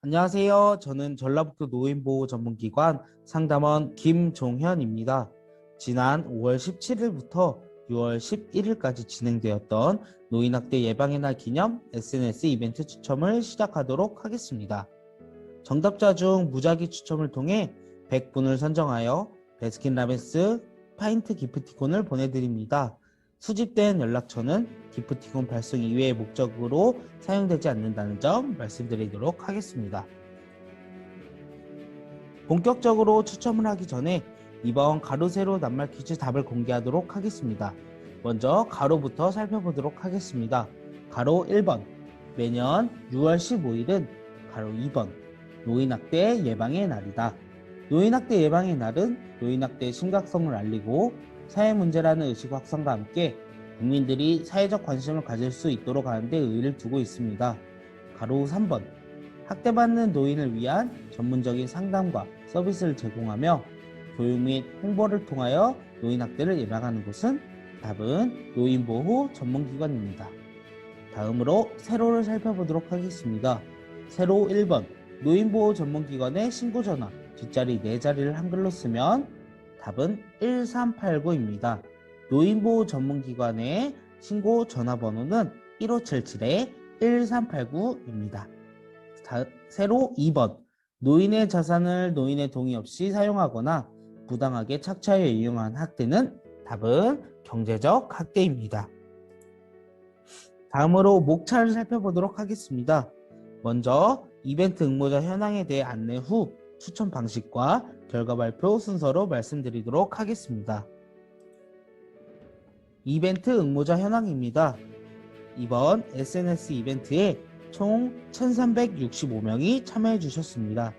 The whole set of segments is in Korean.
안녕하세요. 저는 전라북도 노인보호 전문기관 상담원 김종현입니다. 지난 5월 17일부터 6월 11일까지 진행되었던 노인학대 예방의 날 기념 SNS 이벤트 추첨을 시작하도록 하겠습니다. 정답자 중 무작위 추첨을 통해 100분을 선정하여 베스킨라빈스 파인트 기프티콘을 보내드립니다. 수집된 연락처는 기프티콘 발송 이외의 목적으로 사용되지 않는다는 점 말씀드리도록 하겠습니다. 본격적으로 추첨을 하기 전에 이번 가로 세로 낱말 퀴즈 답을 공개하도록 하겠습니다. 먼저 가로부터 살펴보도록 하겠습니다. 가로 1번 매년 6월 15일은 가로 2번 노인학대 예방의 날이다. 노인학대 예방의 날은 노인학대의 심각성을 알리고 사회 문제라는 의식 확산과 함께 국민들이 사회적 관심을 가질 수 있도록 하는 데 의의를 두고 있습니다. 가로 3번 학대받는 노인을 위한 전문적인 상담과 서비스를 제공하며 교육 및 홍보를 통하여 노인 학대를 예방하는 곳은 답은 노인보호 전문기관입니다. 다음으로 세로를 살펴보도록 하겠습니다. 세로 1번 노인보호 전문기관의 신고 전화 뒷자리 4자리를 한글로 쓰면 답은 1389입니다. 노인보호 전문기관의 신고 전화번호는 1577-1389입니다. 세로 2번 노인의 자산을 노인의 동의 없이 사용하거나 부당하게 착취하여 이용한 학대는 답은 경제적 학대입니다. 다음으로 목차를 살펴보도록 하겠습니다. 먼저 이벤트 응모자 현황에 대해 안내 후 추천 방식과 결과 발표 순서로 말씀드리도록 하겠습니다. 이벤트 응모자 현황입니다. 이번 SNS 이벤트에 총 1365명이 참여해 주셨습니다.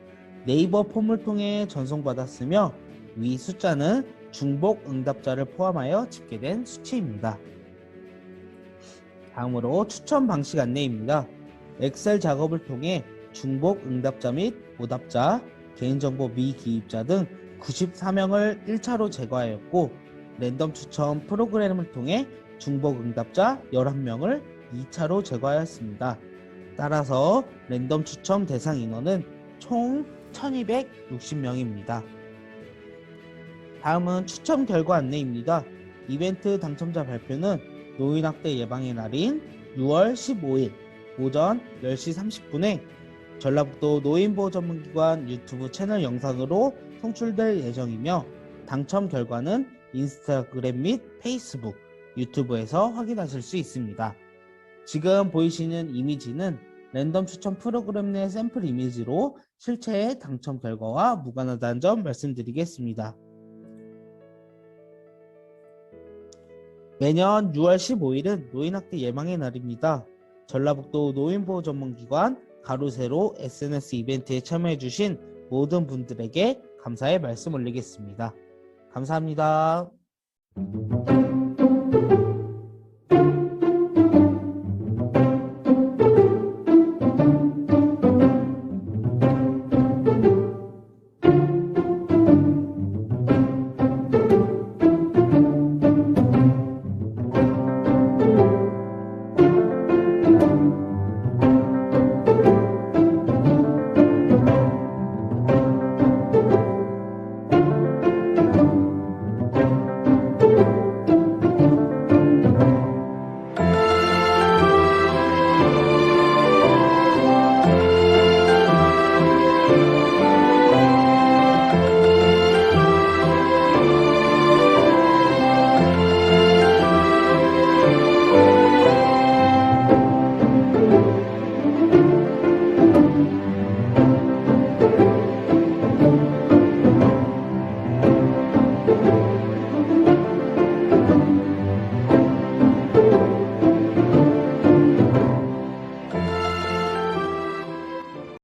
네이버 폼을 통해 전송받았으며 위 숫자는 중복 응답자를 포함하여 집계된 수치입니다. 다음으로 추천 방식 안내입니다. 엑셀 작업을 통해 중복 응답자 및 오답자, 개인정보 미기입자 등 94명을 1차로 제거하였고 랜덤 추천 프로그램을 통해 중복 응답자 11명을 2차로 제거하였습니다. 따라서 랜덤 추첨 대상 인원은 총 1260명입니다. 다음은 추첨 결과 안내입니다. 이벤트 당첨자 발표는 노인학대 예방의 날인 6월 15일 오전 10시 30분에 전라북도 노인보호 전문기관 유튜브 채널 영상으로 송출될 예정이며 당첨 결과는 인스타그램 및 페이스북, 유튜브에서 확인하실 수 있습니다. 지금 보이시는 이미지는 랜덤 추천 프로그램 내 샘플 이미지로 실체의 당첨 결과와 무관하다는 점 말씀드리겠습니다. 매년 6월 15일은 노인학대 예방의 날입니다. 전라북도 노인보호 전문기관 가로세로 SNS 이벤트에 참여해주신 모든 분들에게 감사의 말씀 올리겠습니다. 감사합니다.